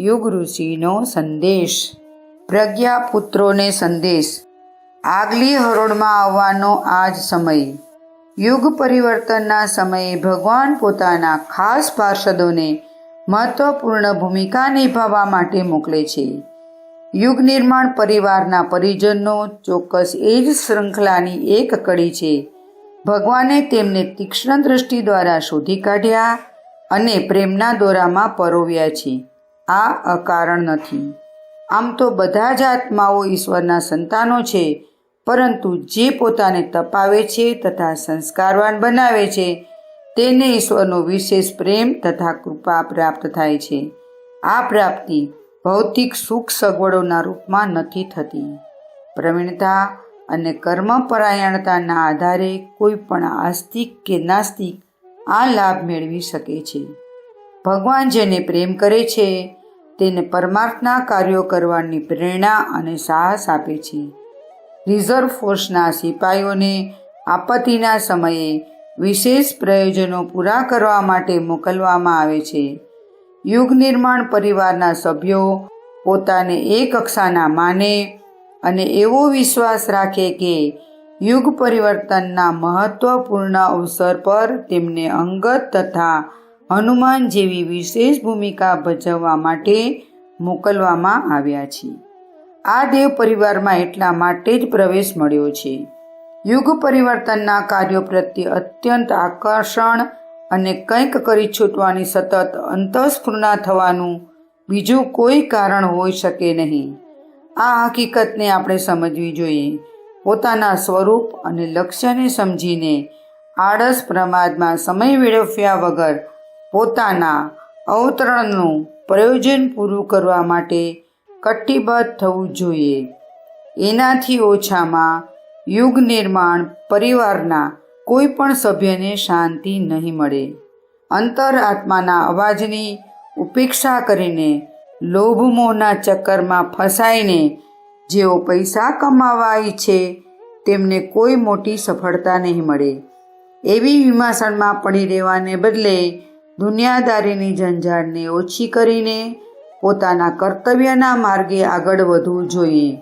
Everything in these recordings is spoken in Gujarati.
યુગ ઋષિનો સંદેશ પ્રજ્ઞા પુત્રોને સંદેશ. આગલી હરોળમાં આવવાનો આ જ સમય. યુગ પરિવર્તનના સમયે ભગવાન પોતાના ખાસ પાર્ષદોને મહત્વપૂર્ણ ભૂમિકા નિભાવવા માટે મોકલે છે. યુગ નિર્માણ પરિવારના પરિજનો ચોક્કસ એ જ શૃંખલાની એક કડી છે. ભગવાને તેમને તીક્ષ્ણ દ્રષ્ટિ દ્વારા શોધી કાઢ્યા અને પ્રેમના દોરામાં પરોવ્યા છે. આ અકારણ નથી. આમ તો બધા જ આત્માઓ ઈશ્વરના સંતાનો છે, પરંતુ જે પોતાને તપાવે છે તથા સંસ્કારવાન બનાવે છે, તેને ઈશ્વરનો વિશેષ પ્રેમ તથા કૃપા પ્રાપ્ત થાય છે. આ પ્રાપ્તિ ભૌતિક સુખ સગવડોના રૂપમાં નથી થતી. પ્રવીણતા અને કર્મપરાયણતાના આધારે કોઈ પણ આસ્તિક કે નાસ્તિક આ લાભ મેળવી શકે છે. ભગવાન જેને પ્રેમ કરે છે તેને પરમાર્થના કાર્યો કરવાની પ્રેરણા અને સાહસ આપે છે. રિઝર્વ ફોર્સના સિપાઈઓને આપત્તિના સમયે વિશેષ પ્રયોજનો પૂરા કરવા માટે મોકલવામાં આવે છે. યુગ નિર્માણ પરિવારના સભ્યો પોતાને એ કક્ષાના માને અને એવો વિશ્વાસ રાખે કે યુગ પરિવર્તનના મહત્વપૂર્ણ અવસર પર તેમને અંગત તથા હનુમાન જેવી વિશેષ ભૂમિકા ભજવવા માટે મોકલવામાં આવ્યા છે. આ દેવ પરિવારમાં એટલા માટે જ પ્રવેશ મળ્યો છે. યુગ પરિવર્તનના કાર્યો પ્રત્યે અત્યંત આકર્ષણ અને કંઈક કરી છૂટવાની સતત અંતઃસ્ફૂર્ણા થવાનું બીજું કોઈ કારણ હોઈ શકે નહીં. આ હકીકતને આપણે સમજવી જોઈએ. પોતાના સ્વરૂપ અને લક્ષ્યને સમજીને આળસ પ્રમાદમાં સમય વેડફ્યા વગર પોતાના અવતરણનું પ્રયોજન પૂરું કરવા માટે કટિબદ્ધ થવું જોઈએ. એનાથી ઓછામાં યુગ નિર્માણ પરિવારના કોઈ પણ સભ્યને શાંતિ નહીં મળે. અંતર આત્માના અવાજની ઉપેક્ષા કરીને લોભ મોહના ચક્કરમાં ફસાઈને જેઓ પૈસા કમાવા ઈચ્છે તેમને કોઈ મોટી સફળતા નહીં મળે. એવી વિમાસણમાં પડી રહેવાને બદલે દુનિયાદારીની ઝંઝાળને ઓછી કરીને પોતાના કર્તવ્યના માર્ગે આગળ વધવું જોઈએ.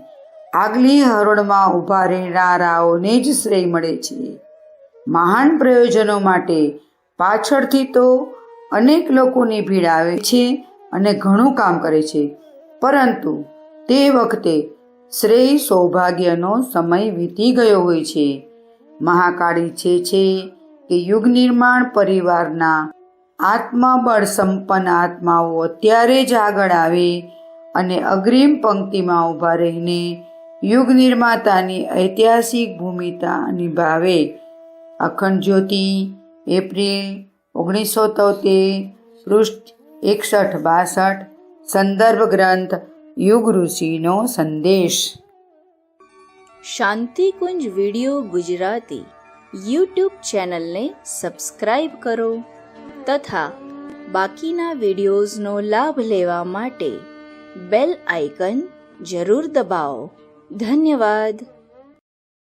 આગલી હરોળમાં ઊભા રહેનારાઓને જ શ્રેય મળે છે. મહાન પ્રયોજનો માટે પાછળથી તો અનેક લોકોની ભીડ આવે છે અને ઘણું કામ કરે છે. પરંતુ તે વખતે શ્રેય સૌભાગ્યનો સમય વીતી ગયો હોય છે. મહાકાળી છે છે કે યુગ નિર્માણ પરિવારના આત્મબળ સંપન્ન આત્માઓ અત્યારે જ આગળ આવે અને અગ્રિમ પંક્તિમાં ઊભા રહીને યુગ નિર્માતાની ઐતિહાસિક ભૂમિકા નિભાવે. અખંડ જ્યોતિ, એપ્રિલ ઓગણીસો તોતેર, પૃષ્ઠ એકસઠ બાસઠ, સંદર્ભ ગ્રંથ યુગ ઋષિનો સંદેશ. શાંતિકુંજ વિડિયો ગુજરાતી યુટ્યુબ ચેનલને સબસ્ક્રાઈબ કરો. તથા બાકીના વિડીયોઝનો લાભ લેવા માટે બેલ આઇકન જરૂર દબાવો. ધન્યવાદ.